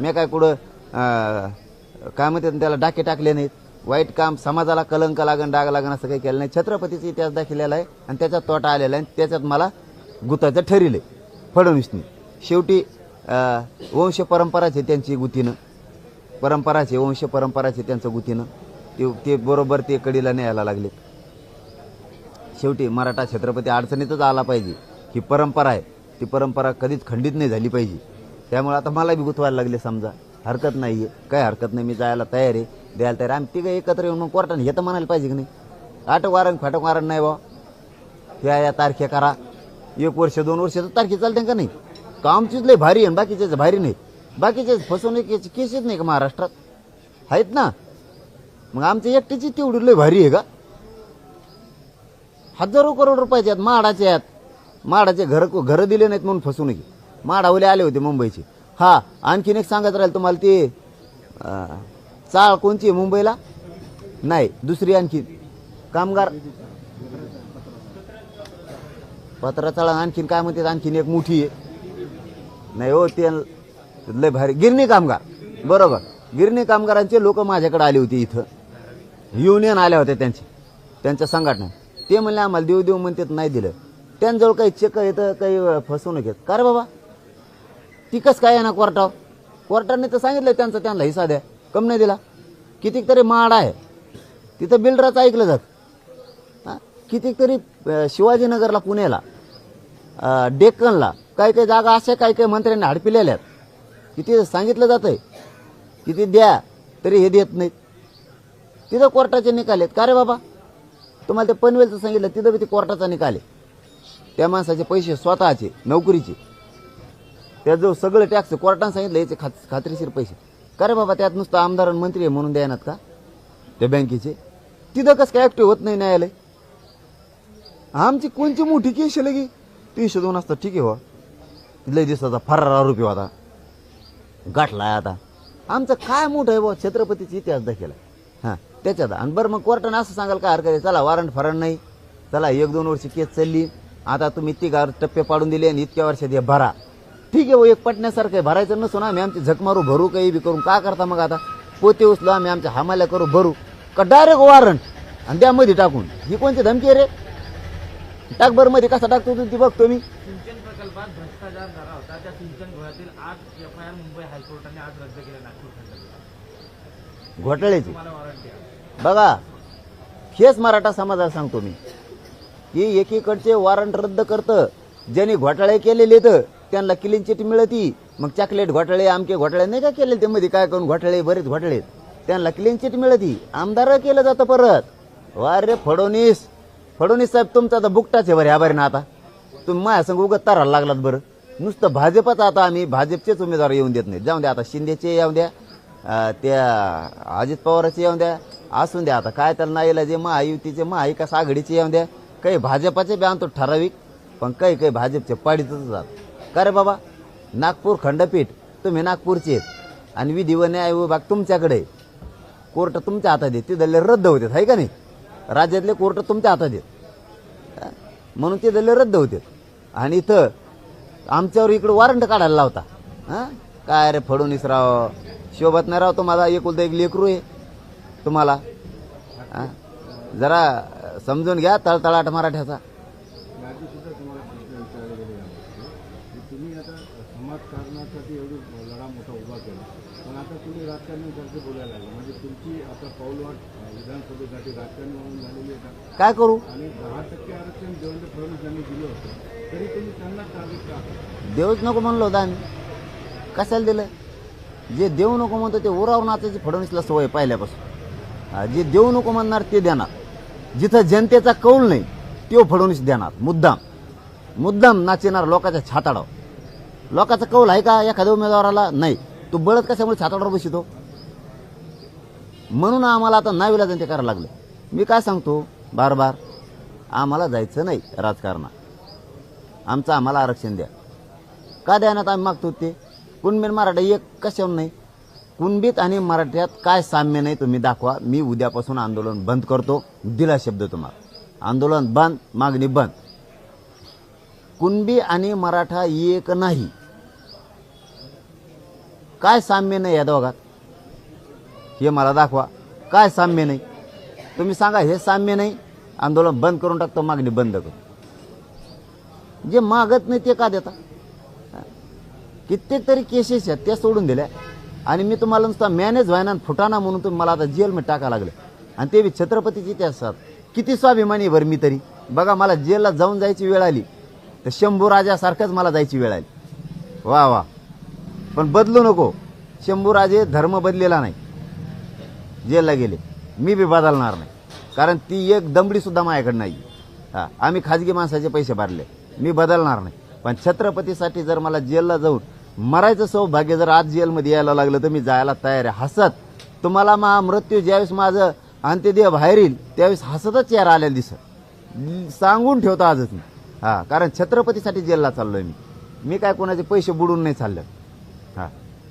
मी काय कुठं काय म्हणते त्याला डाके टाकले नाहीत. वाईट काम समाजाला कलंक लागण डाग लागण असं काही केलं नाही. छत्रपतीचा इतिहास दाखवलेला आहे आणि त्याच्यात तोटा आलेला आहे आणि त्याच्यात मला गुताचं ठरिले फडणवीसनी. शेवटी वंश परंपराच आहे त्यांची गुतीनं. परंपराच आहे वंश परंपराच आहे त्यांचं गुतीनं. ते ते बरोबर ते कडीला न्यायला लागले शेवटी मराठा छत्रपती अडचणीतच आला पाहिजे. ही परंपरा आहे. ती परंपरा कधीच खंडित नाही झाली पाहिजे. त्यामुळे आता मला बी गुतवायला लागले समजा. हरकत नाही आहे काय हरकत नाही मी जायला तयार आहे. द्यायला तयार आम्ही तिघं एकत्र येऊन मग कोर्टाने हे तर म्हणायला पाहिजे की नाही? आटक वारण फाटक वारण नाही बा या या तारखे करा. एक वर्ष दोन वर्ष तर तारखे चालते का नाही? का आमचीच लय भारी आहे आणि भारी नाही. बाकीचे फसवणुकीचे केसेस नाही का महाराष्ट्रात? आहेत ना? मग आमच्या एकटीची तेवढी लय भारी आहे का? हजारो करोड रुपयाचे आहेत माडाचे आहेत. माडाचे घर घरं दिले नाहीत म्हणून फसवणुकी. माडावले आले होते मुंबईचे. हा आणखीन एक सांगत राहील तुम्हाला ते चाळ कोणची आहे मुंबईला? नाही दुसरी आणखी कामगार. पत्रा चाळ आणखीन काय म्हणतात आणखीन एक मोठी आहे. नाही हो ते लय भारी. गिरणी कामगार. बरोबर. गिरणी कामगारांचे लोक माझ्याकडे आले होते इथं. युनियन आल्या होत्या त्यांचे त्यांच्या संघटना ते म्हणले आम्हाला देऊ देऊ म्हणतात नाही दिलं. त्यांजवळ काही चेक येतं काही फसवणूक येत का रे बाबा? ती कसं काय आहे ना कोर्टाव कोर्टाने तर सांगितलं त्यांचा त्यांना हिस्सा द्या. कम नाही दिला. कितीक तरी माड आहे. तिथं बिल्डरच ऐकलं जात. हां? कितीक तरी शिवाजीनगरला पुण्याला डेक्कनला काही काही जागा अशा काही काही मंत्र्यांनी हडपिलेल्या आहेत. किती सांगितलं जातंय. किती द्या तरी हे देत नाहीत. तिथं कोर्टाचे निकाल आहेत. का रे बाबा? तुम्हाला ते पनवेलचं सांगितलं तिथं बी ते कोर्टाचा निकाल आहे. त्या माणसाचे पैसे स्वतःचे नोकरीचे. त्या जो सगळं टॅक्स कोर्टानं सांगितलं याचे खात खात्रीशीर पैसे. का रे बाबा त्यात नुसतं आमदार आणि मंत्री आहे म्हणून द्यायनात का? त्या बँकेचे. तिथं कसं काय ऍक्टिव्ह होत नाही न्यायालय? आमची कोणची मोठी केस आहे लगी? तीनशे दोन असतात ठीक आहे हो लय दिवसाचा फरार आरोपी होता. गाठलाय आता. आमचं काय मोठं आहे बुवा छत्रपतीचा इतिहास दाखवला हां त्याच्यात. आणि बरं मग कोर्टाने असं सांगाल काय हरकत आहे? चला वॉरंट फरार नाही. चला एक दोन वर्ष केस चालली. आता तुम्ही तिघा टप्पे पाडून दिले आणि इतक्या वर्षात हे भरा. ठीक आहे हो एक पटण्यासारखं आहे भरायचं नसून आम्ही आमची झक मारू भरू काही बी करून का करता मग आता? पोते उचलो आम्ही आमच्या हमाल्या करू भरू. का डायरेक्ट वॉरंट आणि द्या मध्ये टाकून. ही कोणती धमकी आहे रे? टाक बरं मध्ये कसा टाकतो तू ती बघतो मी. सिंचन प्रकल्पात भ्रष्टाचार झाला होता. त्या सिंचन आठ एफ आय आर मुंबई हायकोर्टाने आज रद्द नागपूर खंडपीठात घोटाळ्याची. तुम्हाला वॉरंटी आहे बघा हेच मराठा समाजाला सांगतो मी. की एकीकडचे वॉरंट रद्द करतं ज्यांनी घोटाळे केलेले तर त्यांना क्लीन चिट मिळती. मग चॉकलेट घोटाळे आमके घोटाळे नाही का केले ते मध्ये काय करून घोटाळे बरेच घोटाळे. त्यांना क्लीन चिट मिळती. आमदार केलं जातं परत. वा रे फडणवीस. फडणवीस साहेब तुमचा तर बुकटाच आहे बरं आभारी बरं ना आता. तुम्ही माझ्या संग उगत तारायला लागलात बरं. नुसतं भाजपच आता आम्ही भाजपचेच उमेदवार येऊन देत नाही जाऊन द्या आता शिंदेचे येऊन द्या. त्या अजित पवाराचे येऊन द्या. असून द्या आता. काय त्याला नाही जे महायुतीचे महाविकास आघाडीचे येऊन द्या. काही भाजपाचे बी आणतो ठराविक. पण काही काही भाजपचे पाडीतच जात का रे बाबा? नागपूर खंडपीठ तुम्ही नागपूरचे आहेत. आणि विधी व न्याय विभाग तुमच्याकडे कोर्ट तुमच्या हातात आहे तिथले रद्द होतात आहे का नाही? राज्यातले कोर्ट तुमच्या हातात आहेत. म्हणून ते दल्ले रद्द होते. आणि इथं आमच्यावर इकडं वॉरंट काढायला लावता. हां? काय रे फडणवीस राव शोभत नाही राव तुम्हाला. एकुलता एक लेकरू आहे तुम्हाला. हां? जरा समजून घ्या तळतळाट मराठ्याचा याआधी सुद्धा तुम्हाला प्रश्न विचारले गेले यामध्ये की तुम्ही आता समाजकारणासाठी एवढी लढा मोठा उभा केला. पण आता तुम्ही राजकारणासारखे बोलायला लागले. म्हणजे तुमची आता पाऊलवाट विधानसभेसाठी राजकारणी म्हणून झालेली आहे का? काय करू? आणि दहा टक्के आरक्षण देवेंद्र फडणवीस यांनी दिलं होतं. तरी तुम्ही त्यांना टार्गेट का? देऊच नको म्हणलो होता आम्ही. कशाला दिलं? जे देऊ नको म्हणतो ते उराव नाचायची फडणवीसला सवय पहिल्यापासून. जे देऊ नको म्हणणार ते देणार. जिथं जनतेचा कौल नाही तो फडणवीस देणार. मुद्दाम. मुद्दाम नाचणार लोकांच्या छाताडावर. लोकांचा कौल आहे का? एखाद्या उमेदवाराला नाही. तो बळत कशामुळे छाताडावर बसितो? म्हणून आम्हाला आता नावीला ते करायला लागलं. मी काय सांगतो? बार बार आम्हाला जायचं नाही राजकारणात. आमचं आम्हाला आरक्षण द्या. का द्यानात आम्ही मागतो ते? कुणबीन मराठा एक कशावर नाही? कुणबीत आणि मराठ्यात काय साम्य नाही तुम्ही दाखवा. मी उद्यापासून आंदोलन बंद करतो. दिला शब्द तुम्हाला. आंदोलन बंद मागणी बंद. कुणबी आणि मराठा एक नाही. काय साम्य नाही या दोघात? हे मला दाखवा. काय साम्य नाही? तुम्ही सांगा हे साम्य नाही? आंदोलन बंद करून टाकतो मागणी बंद करू. जे मागत नाही ते का देता? कित्येक तरी केसेस आहेत त्या सोडून दिल्या. आणि मी तुम्हाला नुसता मॅनेज व्हायना आणि फुटाणा म्हणून तुम्ही मला आता जेलमध्ये टाका लागले. आणि ते बी छत्रपतीचे इतिहासात किती स्वाभिमानी भर बरं मी तरी. बघा मला जेलला जाऊन जायची वेळ आली. तर शंभू राजासारखंच मला जायची वेळ आली. वा वा. पण बदलू नको. शंभूराजे धर्म बदलेला नाही. जेलला गेले. मी बी बदलणार नाही. कारण ती एक दमडीसुद्धा माझ्याकडे नाही. हा आम्ही खाजगी माणसाचे पैसे भरले. मी बदलणार नाही. पण छत्रपतीसाठी जर मला जेलला जाऊन मरायचं सौभाग्य जर आज जेलमध्ये यायला लागलं तर मी जायला तयार आहे. हसत. तुम्हाला मा मृत्यू ज्यावेळेस माझं अंत्यदेह बाहेर येईल त्यावेळेस हसतच चेहरा आलेला दिसत. सांगून ठेवतो आजच मी. हा कारण छत्रपतीसाठी जेलला चाललोय मी. मी काय कोणाचे पैसे बुडून नाही चाललं.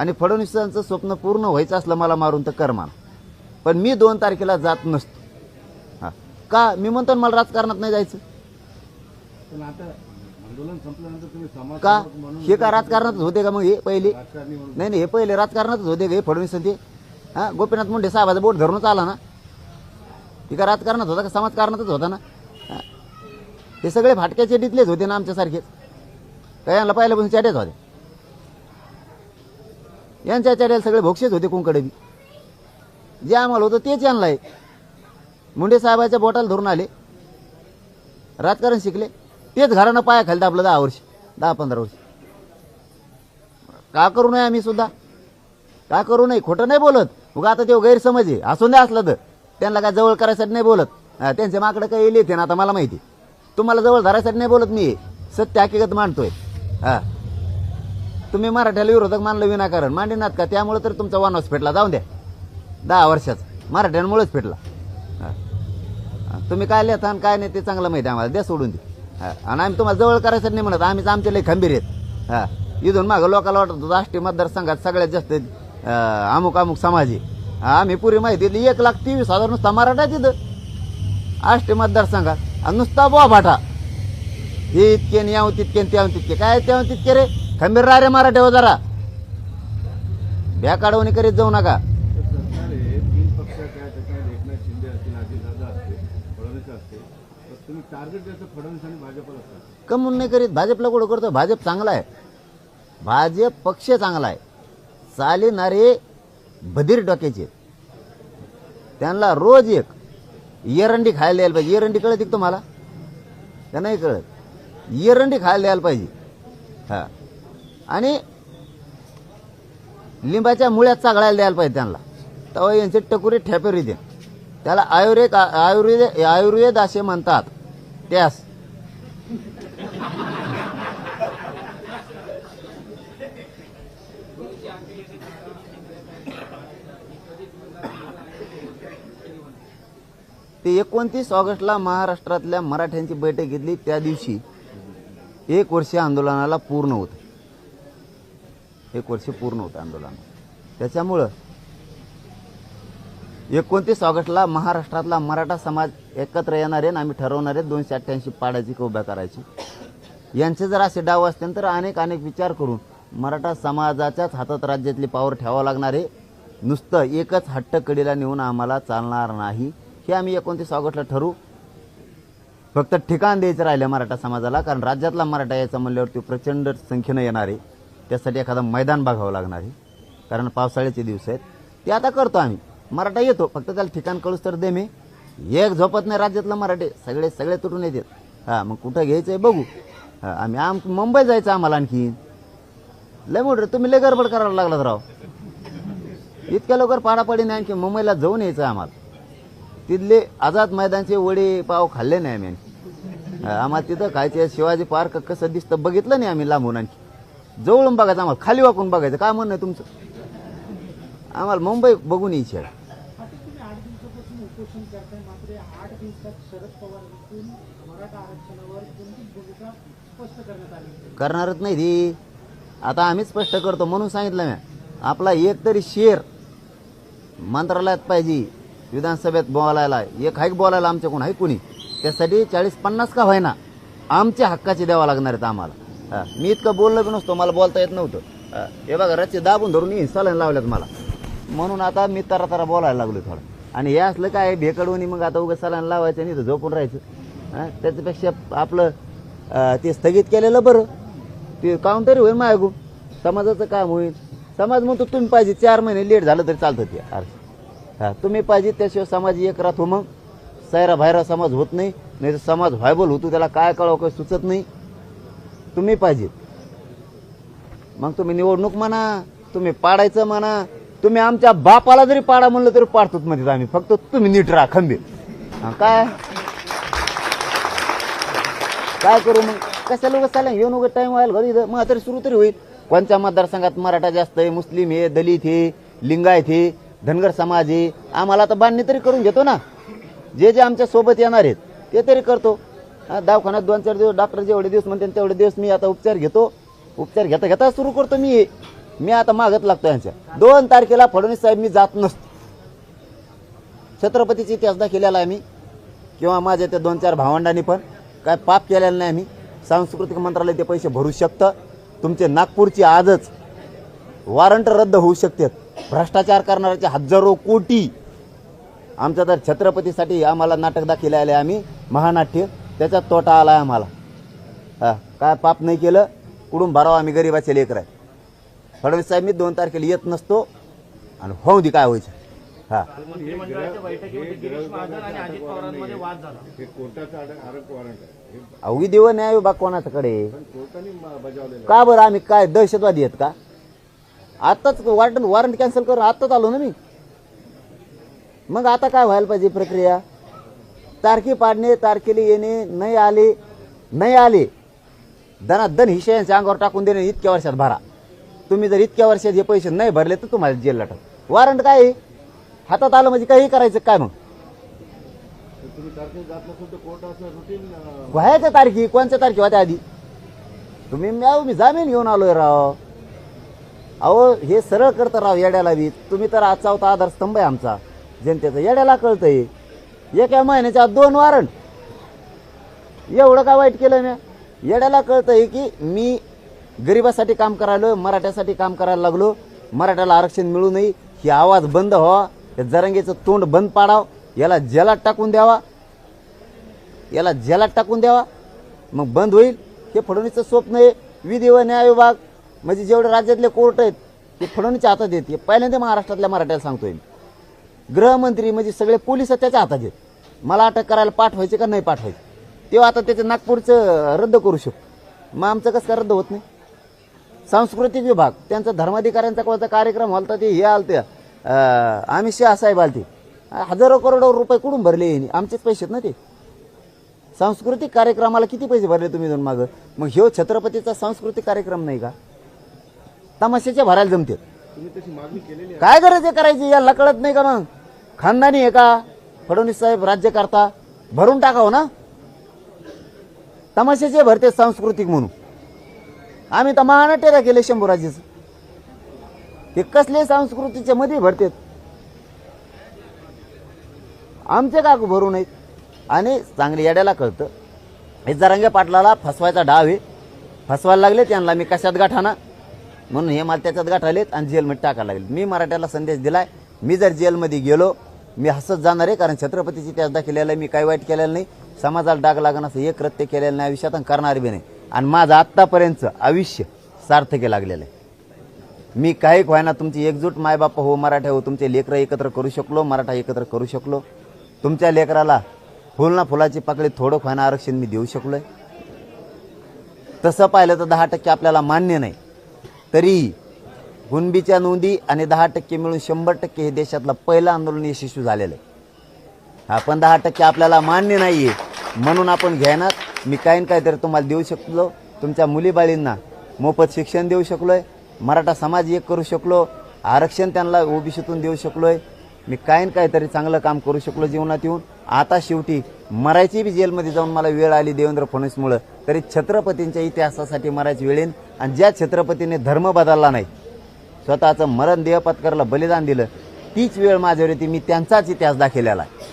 आणि फडणवीसांचं स्वप्न पूर्ण व्हायचं असलं मला मारून तर कर मला पण मी दोन तारखेला जात नसतो. हा. का? मी म्हणतो मला राजकारणात नाही जायचं. पण आता आंदोलन संपल्यानंतर तुम्ही समाज का? हे का राजकारणातच होते का मग हे पहिले? नाही नाही हे पहिले राजकारणातच होते का हे फडणवीस आणि ते? हा? गोपीनाथ मुंडे साहेबाचा बोट धरूनच आला ना. हे का राजकारणात होता का? समाजकारणातच होता ना. हा. सगळे फाटक्या चेटीतलेच होते ना आमच्यासारखेच. काय यांना पहिल्यापासून चॅट्याच होते यांच्या चॅट्याला सगळे भोक्षेच होते कोणकडे बी. जे आम्हाला होतं तेच यांना आहे मुंडे साहेबाच्या बोटाला धरून आले. राजकारण शिकले. तेच घरानं पाया खाली आपलं दहा वर्ष दहा पंधरा वर्ष. का करू नये आम्ही सुद्धा? का करू नये? खोटं नाही बोलत. उगा आता ते गैरसमज आहे. असून नाही असलं तर. त्यांना काय जवळ करायसाठी नाही बोलत. त्यांचे माकडं काही येईल येते ना आता मला माहिती. तुम्हाला जवळ धरायसाठी नाही बोलत मी. सत्य हकीकत मांडतोय. हा. तुम्ही मराठ्याला विरोधक मानलं विनाकारण. मांडीनात का? त्यामुळे तर तुमचा वनवास फेटला. जाऊन द्या. दहा वर्षाचा. मराठ्यांमुळेच फेटला. तुम्ही काय लिहिता आणि काय नाही ते चांगलं माहिती आम्हाला. द्या सोडून दे आणि आम्ही तुम्हाला जवळ करायचं नाही म्हणत. आम्हीच आमचे लई खंबीर आहेत. हां. इथून मागं लोकांना वाटत होतं राष्ट्रीय मतदारसंघात सगळ्यात जास्त अमुक अमुक समाज आहे. आम्ही पुरी माहिती दिली. एक लाख तेवीस हजार नुसता मराठा तिथं. आष्टी मतदारसंघात. आणि नुसता बुवा हे इतके न यावं तितके न तितके. काय त्यावं तितके रे? खंबीर रे मराठे हो जरा. भ्या काढवणी करीत जाऊ नका. तर कमून नाही करीत. भाजपला कुठं करतो? भाजप चांगला आहे. भाजप पक्ष चांगला आहे. चालणारे बधीर डोक्याचे. त्यांना रोज एक एरंडी खायला यायला पाहिजे. एरंडी कळत तुम्हाला? का नाही कळत. एरंडी खायला यायला पाहिजे. हा. आणि लिंबाच्या मुळ्यात चागळायला द्यायला पाहिजे त्यांना. तेव्हा यांचे टकुरे ठेपेरी येते त्याला आयुर्वेद आयुर्वेद आयुर्वेद असे म्हणतात. त्यास. ते एकोणतीस ऑगस्टला महाराष्ट्रातल्या मराठ्यांची बैठक घेतली. त्या दिवशी एक वर्ष आंदोलनाला पूर्ण होतं. एक वर्ष पूर्ण होतं आंदोलन. त्याच्यामुळं एकोणतीस ऑगस्टला महाराष्ट्रातला मराठा समाज एकत्र येणारे आणि आम्ही ठरवणार आहे दोनशे अठ्ठ्याऐंशी पाड्याची उभ्या करायची. यांचे जर असे डाव असतील तर अनेक अनेक विचार करून मराठा समाजाच्याच हातात राज्यातली पावर ठेवावं लागणार आहे. नुसतं एकच हट्ट कडीला नेऊन आम्हाला चालणार नाही. हे आम्ही एकोणतीस ऑगस्टला ठरवू फक्त ठिकाण द्यायचं राहिलं मराठा समाजाला कारण राज्यातला मराठा याचा म्हणल्यावरती प्रचंड संख्येनं येणार आहे. त्यासाठी एखादा मैदान बघावं लागणार आहे. कारण पावसाळ्याचे दिवस आहेत. ते आता करतो आम्ही. मराठा येतो. फक्त त्याला ठिकाण कळूच तर दे मी. एक झोपत नाही राज्यातलं मराठे. सगळे सगळे तुटून येतात. हां मग कुठं घ्यायचं आहे बघू. हां आम्ही आम मुंबई जायचं आम्हाला आणखी. लय मोठं. तुम्ही लय गडबड करायला लागलात राव. इतक्या लवकर पाडापाडीने आणखी. मुंबईला जाऊन यायचं आम्हाला. तिथले आझाद मैदानचे वडे पाव खाल्ले नाही आम्ही आणखी. आम्हाला तिथं खायचे. शिवाजी पार्क कसं दिसतं बघितलं नाही आम्ही लांबून आणखी. जवळून बघायचं आम्हाला खाली वाकून बघायचं. काय म्हणणं आहे तुमचं? आम्हाला मुंबई बघून यायची आहे. करणारच नाही ती. आता आम्ही स्पष्ट करतो म्हणून सांगितलं मी. आपला एक तरी शेर मंत्रालयात पाहिजे विधानसभेत बोलायला. एक हाईक बोलायला आमच्याकडून आहे कोणी? त्यासाठी चाळीस पन्नास का व्हायना आमच्या हक्काचे द्यावं लागणार आहेत आम्हाला. हा, मी इतकं बोललो बी नसतो मला बोलता येत नव्हतं. अ, हे बघा रच्चे दाबून धरून येईन लावल्यात मला. म्हणून आता मी तरा तरा बोलायला लागलो थोडं. आणि हे असलं काय भेकडवणी मग आता उगाच सलान लावायचं आणि इथं झोपून राहायचं. हा, त्याच्यापेक्षा आपलं ते स्थगित केलेलं बरं. ते काउंटर तरी होईल मागून समाजाचं काम होईल. समाज म्हणतो तुम्ही पाहिजे चार महिने लेट झालं तरी चालतं ते. अर्ज हा तुम्ही पाहिजे त्याशिवाय समाज एक राहतो मग. सायरा बाहेरा समाज होत नाही. नाही तर समाज व्हायबल होतो त्याला काय कळावं काही सुचत नाही. तुम्ही पाहिजे. मग तुम्ही निवडणूक म्हणा तुम्ही पाडायचं म्हणा तुम्ही आमच्या बापाला जरी पाडा म्हणलं तरी पाडतोच म्हणजे आम्ही. फक्त तुम्ही नीट राहा खंबीर काय? काय करू मग? कशाला उगाच चालेल येऊन उगाच टाइम व्हायला घरी मग तरी सुरू तरी होईल. कोणत्या मतदारसंघात मराठा जास्त आहे मुस्लिम आहे दलित हे लिंगायत हे धनगर समाज आहे आम्हाला आता बांधणी तरी करून घेतो ना. जे जे आमच्यासोबत येणार आहेत ते तरी करतो. दवाखान्यात दोन चार दिवस डॉक्टर जेवढे दिवस म्हणते तेवढे दिवस मी आता उपचार घेतो. उपचार घेता घेता सुरू करतो मी. मी आता मागत लागतो यांच्या. दोन तारखेला फडणवीस साहेब मी जात नसतो. छत्रपतीचा इतिहास दाखवलेला आहे मी. किंवा माझ्या त्या दोन चार भावंडांनी पण काय पाप केलेलं नाही आम्ही सांस्कृतिक मंत्रालय ते पैसे भरू शकतं. तुमचे नागपूरची आजच वॉरंट रद्द होऊ शकतात भ्रष्टाचार करणाऱ्याचे हजारो कोटी. आमच्या तर छत्रपतीसाठी आम्हाला नाटक दाखवले आले आम्ही. महानाट्य. त्याचा तोटा आला आहे आम्हाला. हा काय पाप नाही केलं कुठून भरावं आम्ही गरीबाचे लेकर आहे फडणवीस साहेब मी दोन तारखेला येत नसतो आणि होऊ दे काय व्हायचं. हा. अवघी देव न्याय विभाग कोणाच्याकडे? का बरं आम्ही काय दहशतवादी आहेत का? आत्ताच वॉरंट वॉरंट कॅन्सल करून आत्ताच आलो ना मी. मग आता काय व्हायला पाहिजे प्रक्रिया? तारखे पाडणे तारखेला येणे नाही आले नाही आले. दनादन हिशयांच्या अंगावर टाकून देणे इतक्या वर्षात भरा. तुम्ही जर इतक्या वर्षात हे पैसे नाही भरले तर तुम्हाला जेलला टाक वॉरंट काय आहे? हातात आलं म्हणजे काही करायचं काय मग? व्हायच्या तारखी कोणत्या तारखी होत्या आधी? तुम्ही मी मी जामीन घेऊन आलोय राव. अहो हे सरळ करतं राव येड्याला बी. तुम्ही तर आजचा होता आधारस्तंभ आहे आमचा. जनतेचा येड्याला कळतंय. एका महिन्याच्या दोन वॉरंट एवढं का वाईट केलं मी? येड्याला कळतंय की मी गरिबासाठी काम करायलो मराठ्यासाठी काम करायला लागलो. मराठ्याला आरक्षण मिळू नये ही आवाज बंद व्हावा या जरंगेचं तोंड बंद पाडाव याला जेलात टाकून द्यावा. याला जेलात टाकून द्यावा. मग बंद होईल हे फडणवीसचं स्वप्न आहे. विधी व न्याय विभाग म्हणजे जेवढे राज्यातले कोर्ट आहेत ते फडणवीसच्या हातात येते पहिल्यांदा महाराष्ट्रातल्या मराठ्याला सांगतोय मी. गृहमंत्री म्हणजे सगळे पोलीस त्याच्या हातात आहेत. मला अटक करायला पाठवायचे का नाही पाठवायचे? तेव्हा आता त्याचं नागपूरचं रद्द करू शकतो. मग आमचं कसं काय रद्द होत नाही? सांस्कृतिक विभाग त्यांचा धर्माधिकाऱ्यांचा कोणता कार्यक्रम होता ते हे आलते. अं, अमित शहा साहेब आलते. हजारो करोडो रुपये कुठून भरले आमचेच पैसे आहेत ना ते. सांस्कृतिक कार्यक्रमाला किती पैसे भरले तुम्ही दोन मागं? मग ह्यो छत्रपतीचा सांस्कृतिक कार्यक्रम नाही का? तमाशाचे भरायला जमते. काय गरज आहे करायची? याला कळत नाही का मग? खानदानी आहे का? फडणवीस साहेब राज्य करता भरून टाकावं ना? तमाशाचे भरते सांस्कृतिक म्हणून. आम्ही तर महानाट्याला केले शंभूराजेचं. ते कसले संस्कृतीच्या मध्ये भरतेत? आमचे का भरू नयेत आणि चांगले येड्याला कळतं. हे जरांगे पाटलाला फसवायचा डाव आहे. फसवायला लागले त्यांना मी कशात गाठाना? म्हणून हे मला त्याच्यात गाठालेत आणि जेलमध्ये टाकायला लागले. मी मराठ्याला संदेश दिलाय. मी जर जेलमध्ये गेलो मी हसत जाणार आहे कारण छत्रपतीची इतिहास केलेला आहे मी काही वाईट केलेलं नाही. समाजाला डाग लागण असं एक कृत्य केलेलं नाही आयुष्यात आणि करणार बी नाही. आणि माझं आत्तापर्यंतचं आयुष्य सार्थकी लागलेलं आहे. मी काही व्हायना तुमची एकजूट मायबाप हो मराठा हो तुमचे लेकरं एकत्र करू शकलो मराठा एकत्र करू शकलो. तुमच्या लेकराला फुल ना फुलाची पाकळी थोडं व्हायना आरक्षण मी देऊ शकलो आहे तसं पाहिलं तर दहा टक्के आपल्याला मान्य नाही. तरी हुनबीच्या नोंदी आणि दहा टक्के मिळून शंभर टक्के हे देशातलं पहिलं आंदोलन यशस्वी झालेलं आहे. आपण दहा टक्के आपल्याला मान्य नाही आहे म्हणून आपण घेणार. मी काही ना काहीतरी तुम्हाला देऊ शकलो. तुमच्या मुलीबाळींना मोफत शिक्षण देऊ शकलोय. मराठा समाज एक करू शकलो. आरक्षण त्यांना ओबीसीतून देऊ शकलोय. मी काही ना काहीतरी चांगलं काम करू शकलो जीवनात येऊन. आता शेवटी मरायची बी जेलमध्ये जाऊन मला वेळ आली देवेंद्र फडणवीसमुळं. तरी छत्रपतींच्या इतिहासासाठी मरायची वेळ येईन. आणि ज्या छत्रपतीने धर्म बदलला नाही स्वतःचं मरण देह पत्करला बलिदान दिलं. तीच वेळ माझ्यावर येते मी त्यांचाच इतिहास दाखवलेला आहे.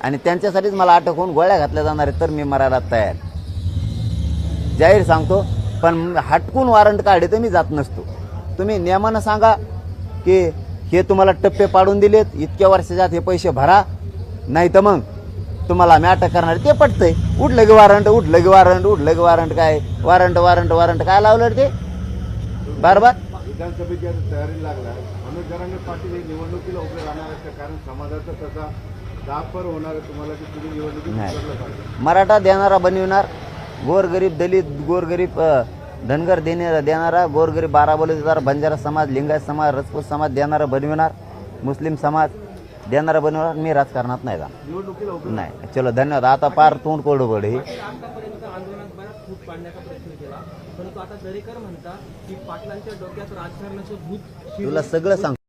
आणि त्यांच्यासाठीच मला अटक होऊन गोळ्या घातल्या जाणार आहेत तर मी मरायला तयार. जाहीर सांगतो पण हटकून वॉरंट काढे तर मी जात नसतो. तुम्ही नियमानं सांगा की हे तुम्हाला टप्पे पाडून दिलेत इतक्या वर्षाच्या आत हे पैसे भरा नाही तर मग तुम्हाला आम्ही अटक करणार ते पटतंय. उठलं की वॉरंट उठलं की वॉरंट उठलं की वॉरंट काय? वॉरंट वॉरंट वॉरंट काय लावलं ते? बार बार विधानसभेची आता तयारी लागला मनोज जरांगे पाटील हे निवडणुकीला उभे राहणार का? कारण समाजाचा तसा दापर होणार तुम्हाला की तुम्ही निवडणुकीत मराठा देणारा बनविणार गोरगरीब दलित गोरगरीब धनगर देणे देणारा गोरगरीब बारा बोले देणारा बंजारा समाज लिंगायत समाज राजपूत समाज देणारा बनविणार मुस्लिम समाज देणारा बनविणार मी राजकारणात नाही उभे नाही. चलो धन्यवाद. आता पार तोंड कोरडं पड. परंतु आता दरेकर म्हणतात की पाटलांच्या डोक्यात राजकारणाचं भूत तुला सगळं सांग